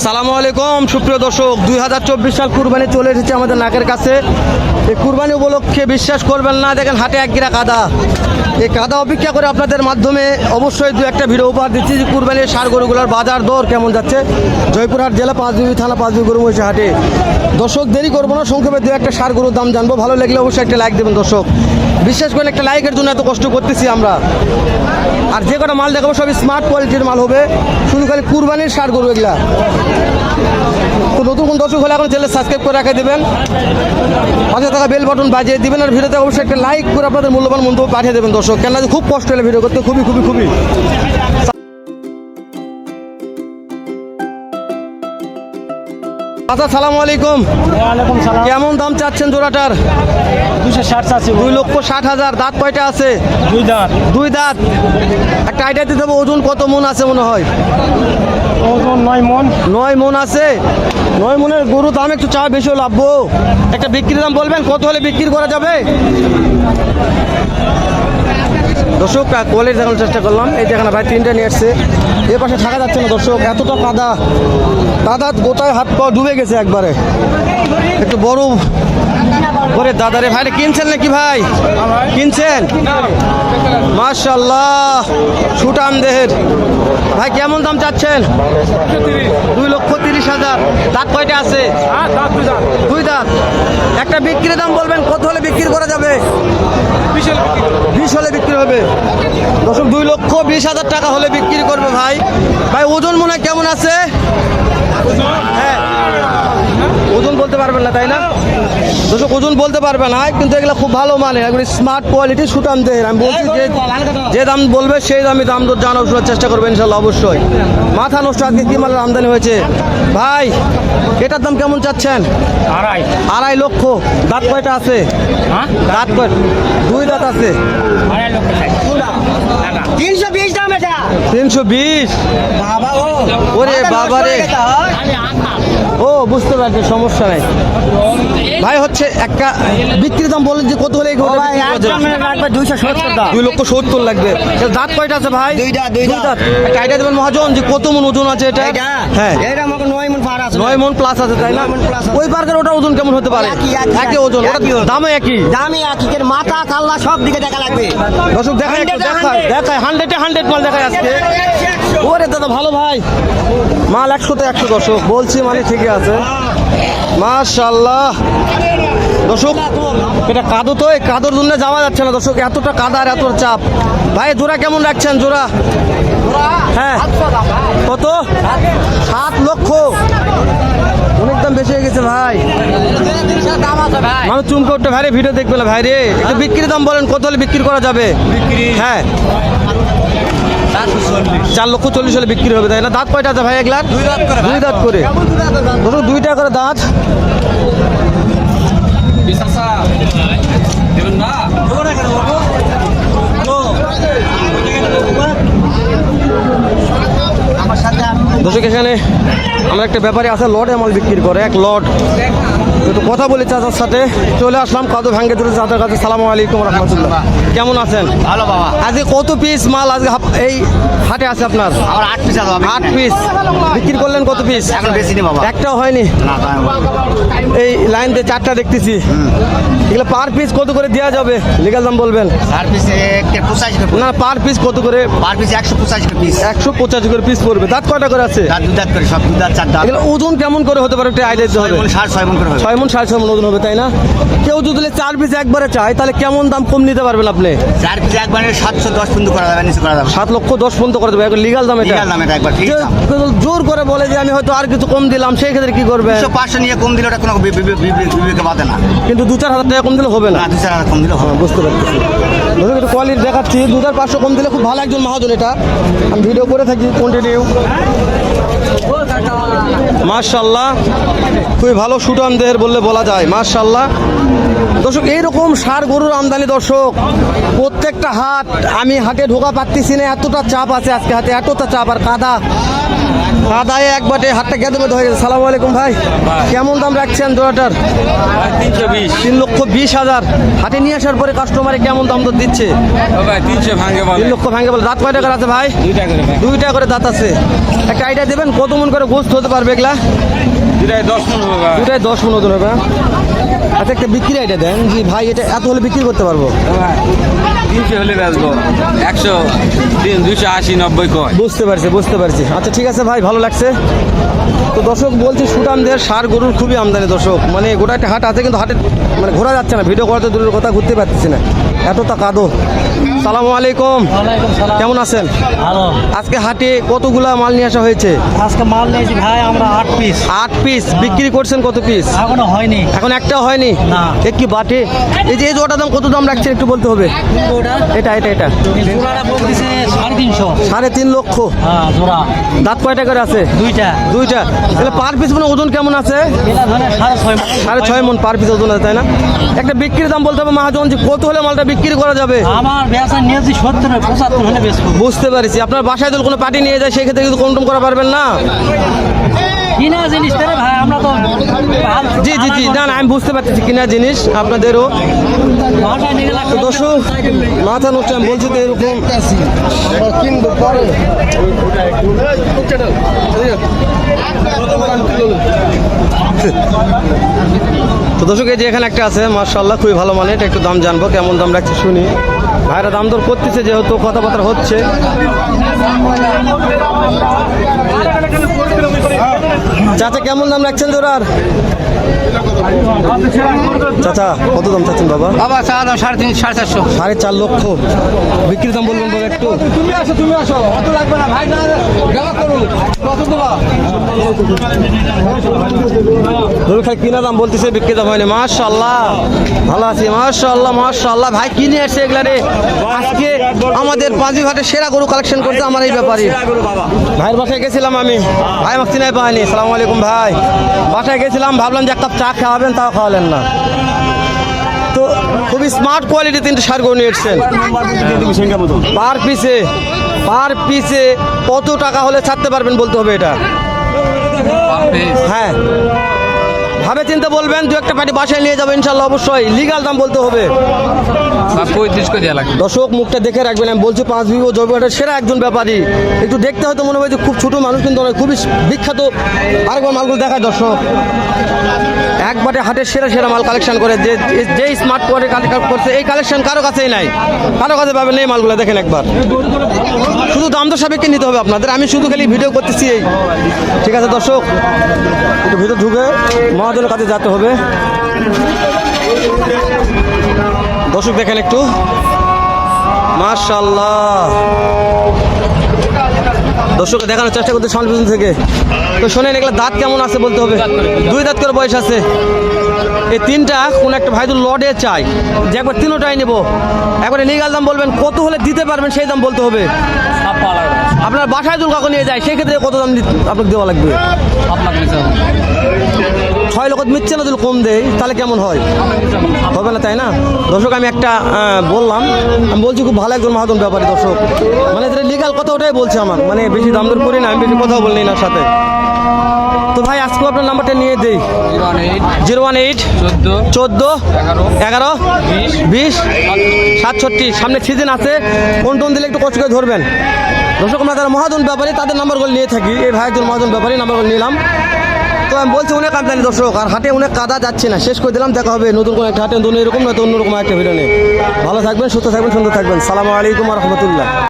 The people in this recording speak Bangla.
সালামু আলাইকুম, সুপ্রিয় দর্শক। দুই হাজার চব্বিশ সাল কুরবানি চলে এসেছে আমাদের নাকের কাছে। এই কুরবানি উপলক্ষে বিশ্বাস করবেন না, দেখেন হাটে এক গিরা কাদা। এই কাদা অপেক্ষা করে আপনাদের মাধ্যমে অবশ্যই দু একটা ভিডিও উপহার দিচ্ছি যে কুরবানির সার গরুগুলোর বাজার দর কেমন যাচ্ছে। জয়পুরহাট জেলা পাঁচবিবি থানা পাঁচবিবি গরু মহিষা হাটে। দর্শক, দেরি করব না, সংক্ষেপে দু একটা সার গরুর দাম জানব। ভালো লাগলে অবশ্যই একটা লাইক দেবেন দর্শক। বিশেষ করে একটা লাইকের জন্য এত কষ্ট করতেছি আমরা। আর যে কটা মাল দেখাবো সব স্মার্ট কোয়ালিটির মাল হবে। শুধু খালি কুরবানির সার গরু এগুলা। তো নতুন কোন দর্শক হলে এখন চ্যানেল সাবস্ক্রাইব করে রেখে দেবেন। পাশে থাকা বেল বাটন বাজিয়ে দিবেন আর ভিডিওতে অবশ্যই একটা লাইক করে আপনাদের মূল্যবান মন্তব্য পাঠিয়ে দেবেন দর্শক। কেন খুব কষ্ট হলে ভিডিও করতে খুবই খুবই খুবই। আচ্ছা সালামু আলাইকুম। কেমন দাম চাচ্ছেন জোড়াটার? দুশো ষাট আছে দুই লক্ষ ষাট হাজার। দাঁত কয়টা আছে? দুই দাঁত। দুই দাঁত। একটা আইডিয়া দিতে হবে ওজন কত মন আছে মনে হয়? নয় মন। আছে। নয় মনের গরু দাম একটু চা বেশি লাভবো। একটা বিক্রির দাম বলবেন, কত হলে বিক্রি করা যাবে? দর্শক কোয়ালিটি দেখানোর চেষ্টা করলাম। এই যেখানে ভাই তিনটা নিয়ে এসছে এ পাশে থাকা যাচ্ছে না দর্শক, এতটা কাদা। কাদা গোটায় হাত পা ডুবে গেছে একবারে। একটু বড় করে দাদারে ভাই এটা কিনছেন নাকি ভাই? কিনছেন? মাশাল্লাহ সুটাম দেহের। ভাই, কেমন দাম চাচ্ছেন? দুই লক্ষ তিরিশ হাজার। দাঁত কয়টা আছে? দুই দাঁত। একটা বিক্রির দাম বলবেন, কত হলে বিক্রি করা যাবে? বিশ হলে বিক্রি হবে। দশক দুই লক্ষ বিশ হাজার টাকা হলে বিক্রি করবে ভাই। ভাই, ওজন মনে কেমন আছে? হ্যাঁ। পারবেন না তাই না? দর্শক ওজন বলতে পারবে না কিন্তু এগুলো খুব ভালো মানে একবারে স্মার্ট কোয়ালিটি সুটাম দেহের আমি বলছি যে যে দাম বলবে সেই দামই দাম দর জানার শোনার চেষ্টা করবেন ইনশাল্লাহ অবশ্যই। মাথা নষ্ট আজকে কি মালের আমদানি হয়েছে? ভাই এটার দাম কেমন চাচ্ছেন? আড়াই। আড়াই লক্ষ। দাঁত কয়টা আছে? হ্যাঁ? দাঁত কয় দুই দাঁত আছে। আড়াই লক্ষ তিনশো বিশ দাম এটা। তিনশো বিশ? বাবা ও ওরে বাবা রে। ও বুঝতে পারছি সমস্যা নাই। ভাই হচ্ছে একটা বিক্রির দাম বলেন যে কত হলে বিক্রি দুই লক্ষ সত্তর লাগবে। দাঁত কয়টা আছে ভাই? দুই দাঁত, দুই দাঁত। একটা আইডিয়া দেবেন মহাজন যে কত মন ওজন আছে এটা? হ্যাঁ। এটা আমাকে নয় নয় মন প্লাস আছে তাই না। ওই পার্কের ওটা ওজন কেমন হতে পারে? একই, ওজন ওটা একই। দামও একই? দামি আকিকের মাথা কাল্লা সব দিকে দেখা লাগবে। দর্শক দেখায় hundred। দেখায় হান্ড্রেডে। হান্ড্রেড মাল দেখা আজকে। ওরে দাদা ভালো ভাই। মাল একশোতে একশো দর্শক বলছি মানে ঠিকই আছে। মাশাল্লাহ দর্শক এটা কাদো তো এই কাদোর জন্য যাওয়া যাচ্ছে না দর্শক এতটা কাদা আর এত চাপ। ভাই জোড়া কেমন রাখছেন জোড়া? হ্যাঁ কত সাত লক্ষ অনেক দাম বেশি হয়ে গেছে ভাই মানুষ চুম করতে ভাই ভিডিও দেখবে না ভাই রে একটু বিক্রির দাম বলেন কত হলে বিক্রি করা যাবে হ্যাঁ চার লক্ষ চল্লিশ হলে বিক্রি হবে তাই না দাঁত কয়টা আছে ভাই এক লাখ দুই দাঁত করে দুই দাঁত করে ধরো দুইটা করে দাঁত দর্শক এখানে আমরা একটা ব্যাপারে আছে লট এমল বিক্রি করে এক লট একটু কথা বলি চাচার সাথে। চলে আসলাম কাদু ভাঙ্গে তুলে চাচার কাছে। সালাম আলাইকুম রহমতুল্লাহ। কেমন আছেন? ভালো বাবা। আজকে কত পিস মাল আজকে এই হাটে আছে আপনার? আমার আট পিস আছে আট পিস বিক্রি করলেন কত পিস এখন বেশি নেই বাবা। একটাও হয়নি? এই লাইন দিয়ে চারটা দেখতেছি। এগুলো পার পিস কত করে দেওয়া যাবে? লিগাল দাম বলবেন। চার পিস না পার পিস কত করে? পার পিস একশো পঁচাশি পিস একশো পঁচাশি করে পিস পড়বে। দাঁত কয়টা করে আছে? তার দু দাঁত করে সব দু দাঁত চার দাঁত। এগুলো ওজন কেমন করে হতে পারে? একটা আইডিয়া দিতে হবে। সাড়ে ছয় মন করে ছয় মন সাড়ে ছয় মন ওজন হবে তাই না? কেউ যদি চার পিস একবারে চায় তাহলে কেমন দাম কম নিতে পারবেন আপনি? চার পিস একবারে সাতশো দশ পর্যন্ত করা যাবে নিচে করা যাবে। সাত লক্ষ দশ পর্যন্ত করে দেবে লিগাল দামে লিগাল দাম একবার জোর করে বলে যে আমি হয়তো আর কিছু কম দিলাম সেই ক্ষেত্রে কি করবে পাঁচশো নিয়ে কম দিলে ওটা কোনো বিবেকে বাদে না। কিন্তু দু চার হাজার টাকা কম দিলে হবে না। দু চার হাজার কম দিলে হবে হ্যাঁ, বুঝতে পারতেছি। ধরুন একটু কোয়ালিটি দেখাচ্ছি। দু হাজার পাঁচশো কম দিলে খুব ভালো একজন মহাজন এটা। আমি ভিডিও করে থাকি কন্টিনিউ মার্শাল্লাহ খুবই ভালো সুটান দেহের বললে বলা যায় মার্শাল্লাহ দর্শক, এইরকম সার গরুর আমদানি দর্শক, প্রত্যেকটা হাট, আমি হাটে ঢোকা পাচ্ছি না, এতটা চাপ আছে আজকে হাতে এতটা চাপ আর কাদা। কাদায় এক বাটে হাতটা গেঁদে মেদে হয়ে গেছে। সালাম আলাইকুম ভাই। কেমন দাম রাখছেন জোড়াটার? তিনশো বিশ। তিন লক্ষ বিশ হাজার। হাটে নিয়ে আসার পরে কাস্টমারে কেমন দাম তো দিচ্ছে? তিনশো ভাঙে তিন লক্ষ ভাঙে বলে। দাঁত কয় টাকার আছে ভাই? দুইটা করে করে দাঁত আছে। একটা আইডিয়া দেবেন কত মন করে গোস্ত হতে পারবে এগুলা? দুইটায় দশ মিনিট হবে দুটাই দশ মন ওজন হবে হ্যাঁ? আচ্ছা একটা বিক্রি এটা দেন যে ভাই এটা এত হলে বিক্রি করতে পারব? তিনশো হলে বেচবো। একশো তিন দুইশো আশি নব্বই কয়। বুঝতে পারছি বুঝতে পারছি। আচ্ছা ঠিক আছে ভাই ভালো লাগছে। তো দর্শক বলছি সুটামদের সার গরুর খুবই আমদানি দর্শক। মানে গোটা একটা হাট আছে কিন্তু হাটে মানে ঘোরা যাচ্ছে না। ভিডিও করাতে দূরের কথা ঘুরতে পারতেছি না। এতটা কাদো। সালামু আলাইকুম। কেমন আছেন? ভালো। আজকে হাটে কতগুলা মাল নিয়ে আসা হয়েছে? আজকে মাল নিয়েছি ভাই আমরা আট পিস। আট পিস। বিক্রি করছেন কত পিস? এখনও হয়নি। এখন একটাও হয়নি? না। এ কি বাটে? এই যে এই জোড়াটার দাম কত দাম রাখছেন একটু বলতে হবে? এটা এটা এটা। সাড়ে তিনশো। সাড়ে তিন লক্ষ। হ্যাঁ দাঁত কয়টা করে আছে? দুইটা। দুইটা। তাহলে পার পিস মানে ওজন কেমন আছে? সাড়ে ছয় সাড়ে ছয় মন পার পিস ওজন আছে তাই না? একটা বিক্রির দাম বলতে হবে মহাজন যে কত হলে মালটা বিক্রি করা যাবে? আমার বুঝতে পারছি। আপনার বাসায় দল কোনো পার্টি নিয়ে যায়, সেক্ষেত্রে কিন্তু কমটম করা পারবেন না। কিনা জিনিস ভাই আমরা তো জি জি জি না আমি বুঝতে পারছি কিনা জিনিস আপনাদেরও। দর্শক মাথা নষ্ট আমি বলছি তো এরকম। তো দর্শক এই যে এখানে একটা আছে মার্শাল্লাহ খুবই ভালো মানে এটা একটু দাম জানব কেমন দাম রাখছে শুনি। ভাইরা দাম দর করতেছে যেহেতু কথাবার্তা হচ্ছে। চাচা কেমন দাম রাখছেন জোড়ার? চাচা কত দাম চাচ্ছেন বাবা? বাবা চা দাম সাড়ে তিন সাড়ে চারশো। সাড়ে চার লক্ষ। বিক্রি দাম বলবেন বাবা একটু। তুমি আসো তুমি আসো। অত লাগবে না। ভাই না করুন। খাই কিনা দাম বলতেছে বিক্রি দাম হয়নি। মাশাল্লাহ ভালো আছি মাশাল্লাহ মাশাল্লাহ ভাই কিনে আসছে এগুলা রে? আজকে আমাদের পাঁচি ঘাটে সেরা গরু কালেকশন করছে আমার এই ব্যাপারে। ভাইয়ের বাসায় গেছিলাম আমি। ভাই আমাকে চিনাই পাইনি সালাম আলাইকুম ভাই। বাসায় গেছিলাম ভাবলাম যে এক কাপ চা খাওয়াবেন তাও খাওয়ালেন না। তো খুবই স্মার্ট কোয়ালিটি তিনটে সার গরু নিয়ে এসছেন। পার পিসে পার পিসে কত টাকা হলে ছাড়তে পারবেন বলতে হবে এটা? হ্যাঁ। ভাবে চিন্তা বলবেন দু একটা পার্টি বাসায় নিয়ে যাব ইনশাল্লাহ অবশ্যই। লিগাল দাম বলতে হবে। দর্শক মুখটা দেখে রাখবেন আমি বলছি পাঁচ বিঘো জৈবঘাটের সেরা একজন ব্যাপারী। একটু দেখতে হয়তো মনে হয় যে খুব ছোট মানুষ কিন্তু নয় খুবই বিখ্যাত আরেকবার মালগুলো দেখায় দর্শক। একবারে হাটের সেরা সেরা মাল কালেকশন করে যে যে স্মার্ট কোয়ারে কালেকশন করছে, এই কালেকশন কারও কাছেই নাই। কারও কাছে পাবেন এই মালগুলো, দেখেন একবার। শুধু দাম তো সাপেক্ষে নিতে হবে আপনাদের, আমি শুধু খালি ভিডিও করতেছি এই। ঠিক আছে, দর্শক? একটু ভিতরে ঢুকে মহাজনের কাছে যেতে হবে। দর্শক, দেখেন একটু। মাশাল্লাহ দর্শককে দেখানোর চেষ্টা করতে সামনে পিছন থেকে। তো শোনেন, এগুলো দাঁত কেমন আছে বলতে হবে? দুই দাঁত করে বয়স আছে। এই তিনটা কোন একটা ভাইদুর লডে চাই। যে একবার তিনোটাই নেব। একবারে লিগাল দাম বলবেন, কত হলে দিতে পারবেন সেই দাম বলতে হবে। আপনার বাসায় কাকু নিয়ে যায়, সেই ক্ষেত্রে কত দাম আপনাকে দেওয়া লাগবে? ছয় মিচ্ছে না যদি কম দেয় তাহলে কেমন হয়? হবে না তাই না? দর্শক, আমি একটা বললাম। আমি বলছি খুব ভালো একজন মহাজন ব্যাপারী, দর্শক। মানে যেটা লিগাল কথা ওটাই বলছে আমার। মানে বেশি দাম দর করি না, আমি বেশি কথাও বলিনি না সাথে। তো ভাই আজকে আপনার নাম্বারটা নিয়ে দেই। জিরো ওয়ান এইট, চোদ্দ, এগারো, বিশ, সাতষট্টি, সামনে সিজন আছে। কোন টোন দিলে একটু কষ্ট করে ধরবেন। দর্শক আমরা যারা মহাজন ব্যাপারী, তাদের নাম্বারগুলো নিয়ে থাকি। এই ভাই একজন মহাজন ব্যাপারী নাম্বারগুলো নিলাম। আমি বলছি অনেক আমদানি দর্শক, আর হাটে অনেক কাদা যাচ্ছে না। শেষ করে দিলাম, দেখা হবে নতুন কোনো একটা হাটে। নতুন এরকম নয়তো অন্যরকম একটা ভিডিও নেই ভালো থাকবেন, সুস্থ থাকবেন, সুন্দর থাকবেন। সালামু আলাইকুম রহমতুল্লাহ।